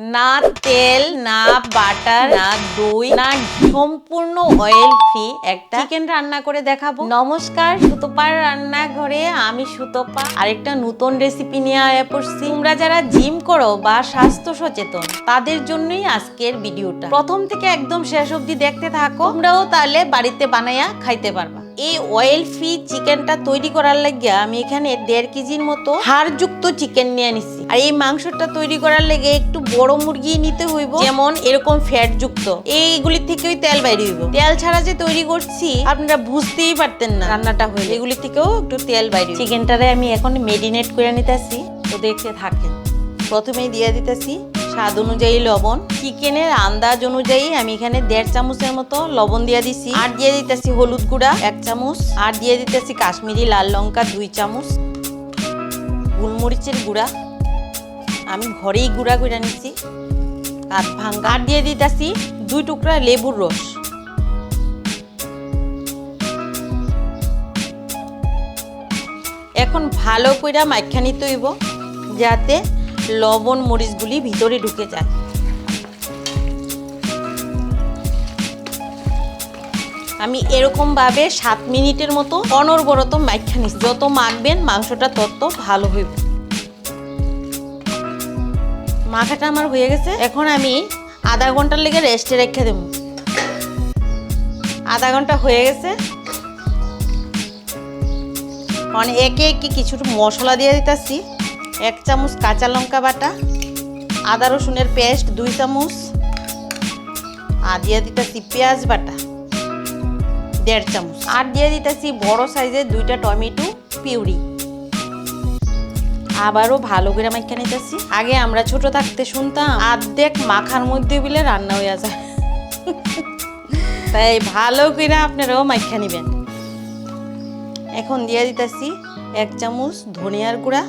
না তেল, না বাটার, না দই, না সম্পূর্ণ অয়েল ফ্রি একটা চিকেন রান্না করে দেখাবো। নমস্কার, সুতোপার রান্নাঘরে আমি সুতোপা। আরেকটা নতুন রেসিপি নিয়ে আয়া পড়ছি। তোমরা যারা জিম করো বা স্বাস্থ্য সচেতন, তাদের জন্যই আজকের ভিডিওটা প্রথম থেকে একদম শেষ অবধি দেখতে থাকো। তোমরাও তাহলে বাড়িতে বানাইয়া খাইতে পারবা। এই অয়েল ফ্রি চিকেনটা তৈরি করার লাগিয়া আমি এখানে দেড় কেজির মতো হাড়যুক্ত চিকেন নিয়ে নিছি আর এই মাংসটা তৈরি করার লেগে একটু বড় মুরগি নিতে হইব। যেমন এরকম ফ্যাট যুক্ত এইগুলি থেকেই তেল বাইরে হইব। তেল ছাড়া যে তৈরি করছি, আপনারা বুঝতেই পারতেন না রান্নাটা হইলে। এগুলি থেকেও একটু তেল বাইরে চিকেনটারে আমি এখন মেরিনেট করে নিতেছি। তো দেখতে থাকেন। প্রথমেই দিয়ে দিতেছি স্বাদ অনুযায়ী লবণ, চিকেনের আন্দাজ অনুযায়ী আমি এখানে দেড় চামচের মতো লবণ দিয়ে দিছি। আর দিয়ে দিতেছি হলুদ গুঁড়া, এক চামচ। আর দিয়ে দিতেছি কাশ্মীরি লাল লঙ্কা, দুই চামচ। গোলমরিচের গুঁড়া। আমি ঘরেই গুঁড়া করে নিছি। আর ভাঙ্গা। আর দিয়ে দিতেছি দুই টুকরা লেবুর রস। এখন ভালো কইরা মাইখা নিতে হইব, যাতে লবণ মরিচগুলি ভিতরে ঢুকে যায়। আমি এরকমভাবে সাত মিনিটের মতো অনর্বরত মাইখা নিচ্ছি। যত মাখবেন মাংসটা তত ভালো হইব। মাখাটা আমার হয়ে গেছে। এখন আমি আধা ঘণ্টার লেগে রেস্টে রেখে দেবো। আধা ঘণ্টা হয়ে গেছে। এখন একে একে কিছু মশলা দিয়ে দিতেছি। এক চামচ কাঁচা লঙ্কা বাটা, আদা রসুনের পেস্ট দুই চামচ, আর দিয়ে দিতেছি পেঁয়াজ বাটা দেড় চামচ। আর দিয়ে দিতেছি বড় সাইজের দুইটা টমেটো পিউরি। আবারও ভালো করে মাখা নিতেছি। আগে আমরা ছোট থাকতে শুনতাম আর্ধেক মাখার মধ্যে বিলে রান্না হয়ে যায়। তাই ভালো করে আপনারাও মাখা নিবেন। এখন দিয়ে দিতেছি এক চামচ ধনিয়ার গুঁড়া।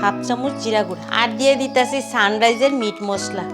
হাফ চামচ জিরা গুঁড়া। আর দিয়ে দিতেছি সানরাইজের মিট মশলা।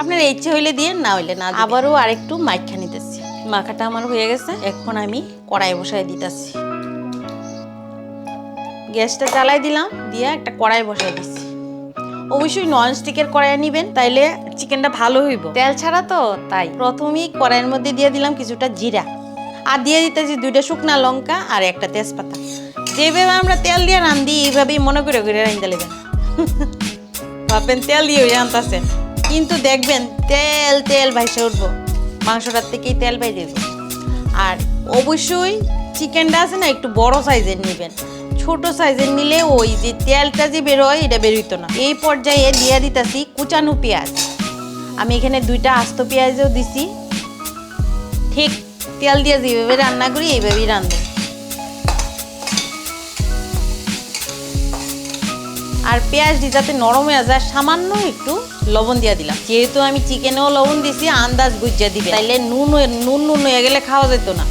আপনার ইচ্ছে হইলে দিয়ে, না হইলে না। আবারও আরেকটু মাখা নিতেছি। মাখাটা আমার হয়ে গেছে, এখন আমি কড়াই বসাই দিতেছি। গ্যাসটা জ্বালাই দিলাম, দিয়ে একটা কড়াই বসাই দিচ্ছি অবশ্যই নন স্টিকের কড়াই নিবেন তাইলে চিকেনটা ভালো হইব। তেল ছাড়া তো, তাই। প্রথমেই কড়াইয়ের মধ্যে দিয়ে দিলাম কিছুটা জিরা। আর দিয়ে দিতেছি দুইটা শুকনা লঙ্কা আর একটা তেজপাতা। যেভাবে আমরা তেল দিয়ে রান্ধি, এইভাবেই মনে করে করে রান্ধতে নেবেন ভাববেন তেল দিয়ে রান্তাছেন কিন্তু দেখবেন, তেল তেল ভাইসে উঠবো। মাংসটার থেকেই তেল বাইরে দেবো আর অবশ্যই চিকেনটা আছে না, একটু বড় সাইজের নেবেন। ছোট সাইজের নিলে ওই যে তেলটা যে বেরোয় এটা বেরোইতো না। এই পর্যায়ে দিয়ে দিতেছি কুচানো পেঁয়াজ। আমি এখানে দুইটা আস্ত পেঁয়াজও দিছি। ঠিক তেল দিয়ে যেভাবে রান্না করি, এইভাবেই রান্ধবেন আর পেঁয়াজটি যাতে নরম হয়ে যায়, সামান্য একটু লবণ দিয়ে দিলাম। যেহেতু আমি চিকেনেও লবণ দিছি, আন্দাজ বুঝিয়ে দিবে। তাইলে নুন নুন নুন হয়ে গেলে খাওয়া যেত না।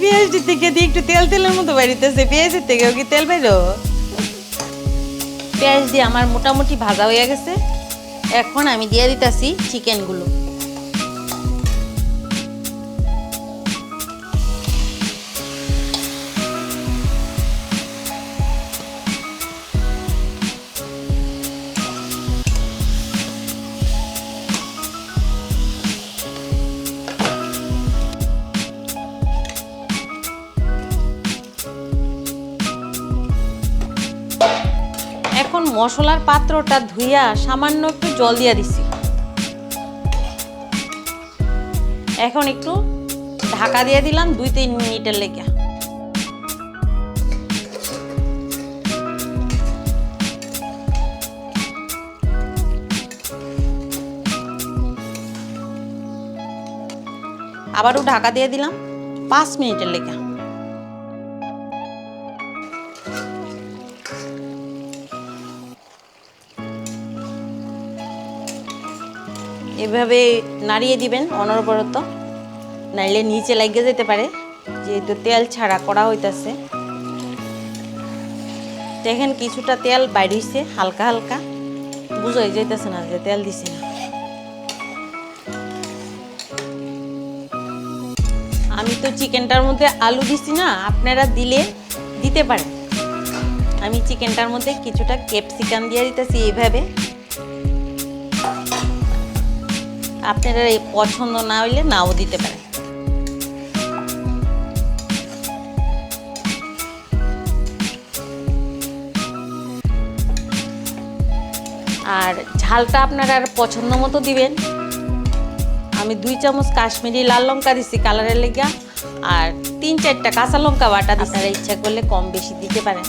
পেঁয়াজটি থেকে দিয়ে একটু তেল তেলের মতো বাড়িতেছে পেঁয়াজের থেকেও কি তেল বেরো? পেঁয়াজ দিয়ে আমার মোটামুটি ভাজা হয়ে গেছে। এখন আমি দিয়ে দিতেছি চিকেনগুলো। এখন মশলার পাত্রটা ধুইয়া সামান্য একটু জল দিয়া দিছি। এখন একটু ঢাকা দিয়ে দিলাম দুই তিন মিনিটের লেগে। আবারও ঢাকা দিয়ে দিলাম পাঁচ মিনিটের লেগে। এভাবে নাড়িয়ে দিবেন অনবরত নাইলে নিচে লাগিয়ে যেতে পারে। যেহেতু তেল ছাড়া করা হইতাছে। দেখেন কিছুটা তেল বাইরেছে, হালকা হালকা। বুঝাই যাইতেছে না যে তেল দিছে না। আমি তো চিকেনটার মধ্যে আলু দিছি না, আপনারা দিলে দিতে পারেন। আমি চিকেনটার মধ্যে কিছুটা ক্যাপসিকাম দিয়ে দিতেছি এইভাবে। আপনারা এই পছন্দ না হইলে নাও দিতে পারেন। আর ঝালটা আপনারা আর পছন্দ মতো দিবেন। আমি দুই চামচ কাশ্মীরি লাল লঙ্কা দিছি কালারের লেগা আর তিন চারটা কাঁচা লঙ্কা বাটা আপনারা ইচ্ছা করলে কম বেশি দিতে পারেন।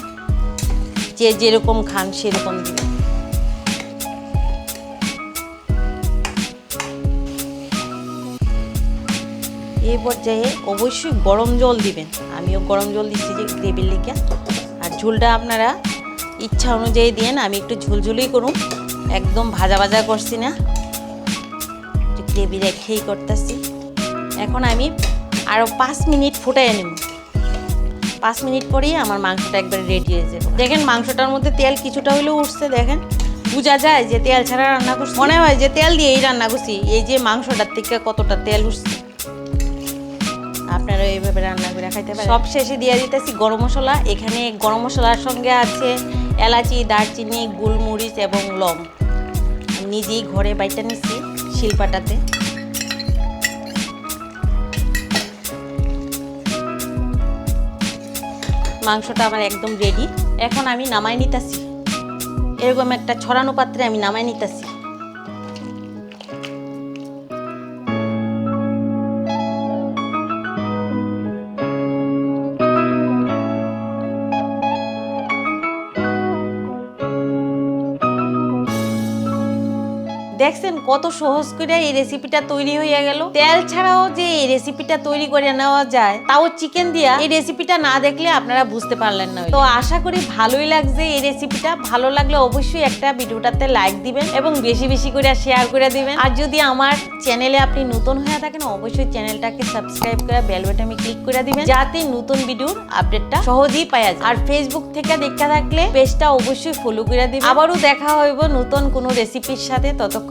যে যেরকম খান সেরকম দিবেন। এই পর্যায়ে অবশ্যই গরম জল দিবেন। আমিও গরম জল দিচ্ছি যে গ্রেভির লেগে। আর ঝোলটা আপনারা ইচ্ছা অনুযায়ী দিয়েন, আমি একটু ঝুলঝুলি করুন। একদম ভাজা ভাজা করছি না। একটু গ্রেভি রেখেই করতেছি। এখন আমি আরও পাঁচ মিনিট ফুটাই নেব। পাঁচ মিনিট পরেই আমার মাংসটা একবারে রেডি হয়ে যাবে। দেখেন মাংসটার মধ্যে তেল কিছুটা হলেও উঠছে, দেখেন। বোঝা যায় যে তেল ছাড়া রান্না করছি। মনে হয় যে তেল দিয়েই রান্না করছি। এই যে মাংসটার থেকে কতটা তেল উঠছে। আপনারা এইভাবে রান্না করে খাইতে পারেন। সব শেষে দিয়ে দিতেছি গরম মশলা। এখানে গরম মশলার সঙ্গে আছে এলাচি, দারচিনি, গোলমরিচ এবং লং নিজেই ঘরে বাইটা নিচ্ছি শিলপাটাতে। মাংসটা আমার একদম রেডি এখন আমি নামাই নিতেছি। এরকম একটা ছড়ানো পাত্রে আমি নামাই নিতেছি। দেখছেন কত সহজ করে এই রেসিপিটা তৈরি হয়ে গেল। তেল ছাড়াও যে এই রেসিপিটা তৈরি করে নেওয়া যায়, তাও চিকেন দিয়া, এই রেসিপিটা না দেখলে আপনারা বুঝতে পারলেন না। তো আশা করি ভালোই লাগছে এই রেসিপিটা ভালো লাগলে অবশ্যই একটা ভিডিওটাতে লাইক দিবেন এবং বেশি বেশি করে শেয়ার করে দিবেন। আর যদি আমার চ্যানেলে আপনি নতুন হয়ে থাকেন, অবশ্যই চ্যানেলটাকে সাবস্ক্রাইব করে বেল বাটনে ক্লিক করে দিবেন, যাতে নতুন ভিডিওর আপডেটটা সহজেই পাওয়া যায়। আর ফেসবুক থেকে দেখা থাকলে পেজটা অবশ্যই ফলো করে দিবেন। আবারও দেখা হইব নতুন কোনো রেসিপির সাথে।